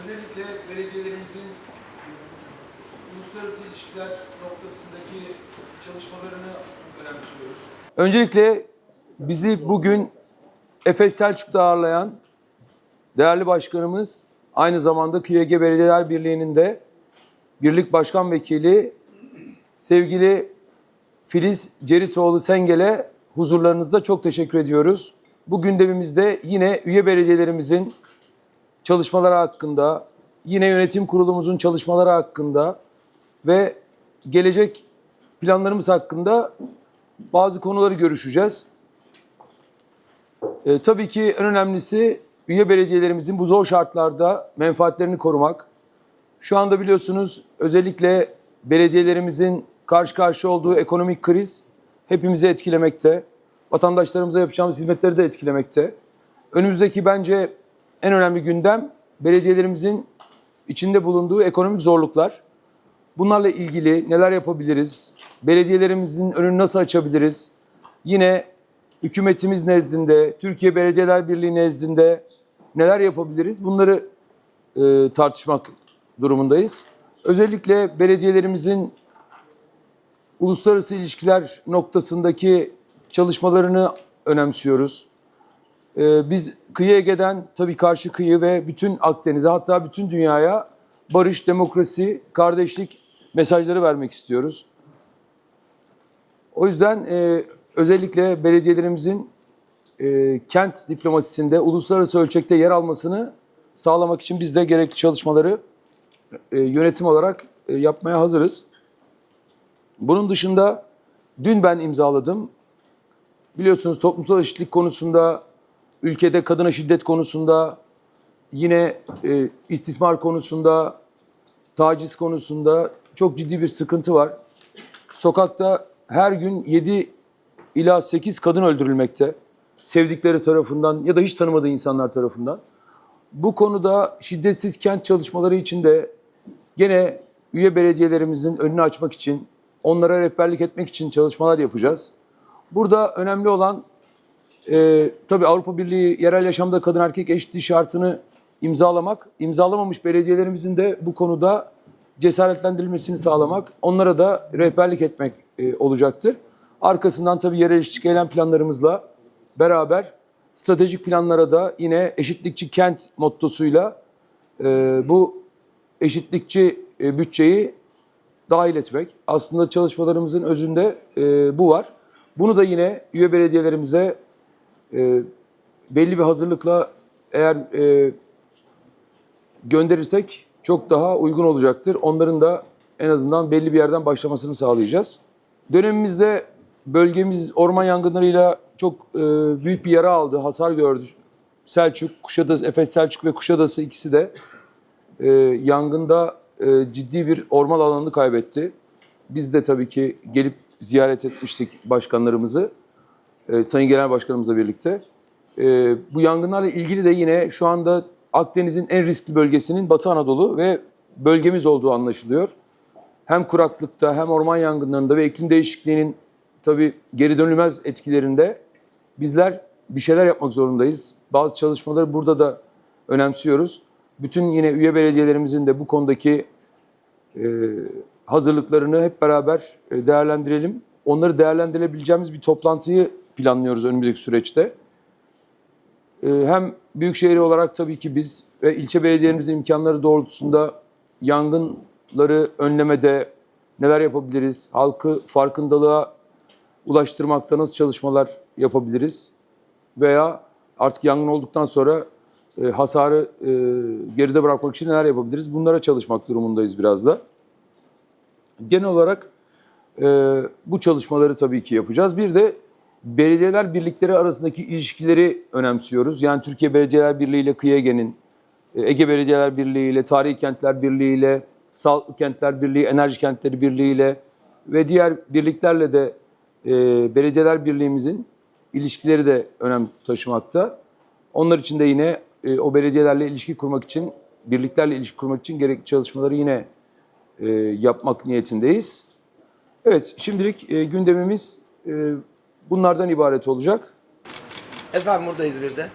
Özellikle belediyelerimizin uluslararası ilişkiler noktasındaki çalışmalarını önemsiyoruz. Öncelikle bizi bugün Efes Selçuk'ta ağırlayan değerli başkanımız, aynı zamanda KİEG Belediyeler Birliği'nin de Birlik Başkan Vekili sevgili Filiz Ceritoğlu Sengel'e huzurlarınızda çok teşekkür ediyoruz. Bu gündemimizde yine üye belediyelerimizin çalışmaları hakkında, yine yönetim kurulumuzun çalışmaları hakkında ve gelecek planlarımız hakkında bazı konuları görüşeceğiz. E, tabii ki en önemlisi üye belediyelerimizin bu zor şartlarda menfaatlerini korumak. Şu anda biliyorsunuz özellikle belediyelerimizin karşı karşıya olduğu ekonomik kriz hepimizi etkilemekte. Vatandaşlarımıza yapacağımız hizmetleri de etkilemekte. Önümüzdeki bence en önemli gündem belediyelerimizin içinde bulunduğu ekonomik zorluklar. Bunlarla ilgili neler yapabiliriz? Belediyelerimizin önünü nasıl açabiliriz? Yine hükümetimiz nezdinde, Türkiye Belediyeler Birliği nezdinde neler yapabiliriz? Bunları e, tartışmak durumundayız. Özellikle belediyelerimizin uluslararası ilişkiler noktasındaki çalışmalarını önemsiyoruz. Ee, biz kıyı Ege'den tabii karşı kıyı ve bütün Akdeniz'e hatta bütün dünyaya barış, demokrasi, kardeşlik mesajları vermek istiyoruz. O yüzden e, özellikle belediyelerimizin e, kent diplomasisinde uluslararası ölçekte yer almasını sağlamak için biz de gerekli çalışmaları e, yönetim olarak e, yapmaya hazırız. Bunun dışında dün ben imzaladım. Biliyorsunuz toplumsal eşitlik konusunda, ülkede kadına şiddet konusunda, yine e, istismar konusunda, taciz konusunda çok ciddi bir sıkıntı var. Sokakta her gün 7 ila 8 kadın öldürülmekte. Sevdikleri tarafından ya da hiç tanımadığı insanlar tarafından. Bu konuda şiddetsiz kent çalışmaları için de gene üye belediyelerimizin önünü açmak için, onlara rehberlik etmek için çalışmalar yapacağız. Burada önemli olan e, tabii Avrupa Birliği yerel yaşamda kadın erkek eşitliği şartını imzalamak, imzalamamış belediyelerimizin de bu konuda cesaretlendirilmesini sağlamak, onlara da rehberlik etmek e, olacaktır. Arkasından tabii yerel işçi eylem planlarımızla beraber stratejik planlara da yine eşitlikçi kent mottosuyla e, bu eşitlikçi e, bütçeyi dahil etmek. Aslında çalışmalarımızın özünde e, bu var. Bunu da yine üye belediyelerimize e, belli bir hazırlıkla eğer e, gönderirsek çok daha uygun olacaktır. Onların da en azından belli bir yerden başlamasını sağlayacağız. Dönemimizde bölgemiz orman yangınlarıyla çok e, büyük bir yara aldı, hasar gördü. Selçuk, Kuşadası, Efes Selçuk ve Kuşadası ikisi de e, yangında e, ciddi bir orman alanını kaybetti. Biz de tabii ki gelip ziyaret etmiştik başkanlarımızı, e, Sayın Genel Başkanımızla birlikte. E, bu yangınlarla ilgili de yine şu anda Akdeniz'in en riskli bölgesinin Batı Anadolu ve bölgemiz olduğu anlaşılıyor. Hem kuraklıkta hem orman yangınlarında ve iklim değişikliğinin tabii geri dönülmez etkilerinde bizler bir şeyler yapmak zorundayız. Bazı çalışmaları burada da önemsiyoruz. Bütün yine üye belediyelerimizin de bu konudaki e, hazırlıklarını hep beraber e, değerlendirelim. Onları değerlendirebileceğimiz bir toplantıyı planlıyoruz önümüzdeki süreçte. E, hem büyükşehir olarak tabii ki biz ve ilçe belediyelerimizin imkanları doğrultusunda yangınları önlemede neler yapabiliriz? Halkı farkındalığa ulaştırmakta nasıl çalışmalar yapabiliriz? Veya artık yangın olduktan sonra e, hasarı e, geride bırakmak için neler yapabiliriz? Bunlara çalışmak durumundayız biraz da. Genel olarak e, bu çalışmaları tabii ki yapacağız. Bir de belediyeler birlikleri arasındaki ilişkileri önemsiyoruz. Yani Türkiye Belediyeler Birliği ile KİEGE'nin, e, Ege Belediyeler Birliği ile, Tarihi Kentler Birliği ile, Sağlıklı Kentler Birliği, Enerji Kentleri Birliği ile ve diğer birliklerle de e, Belediyeler Birliğimizin ilişkileri de önem taşımakta. Onlar için de yine e, o belediyelerle ilişki kurmak için, birliklerle ilişki kurmak için gerekli çalışmaları yine e, yapmak niyetindeyiz. Evet, şimdilik e, gündemimiz e, bunlardan ibaret olacak. Efendim buradayız bir de.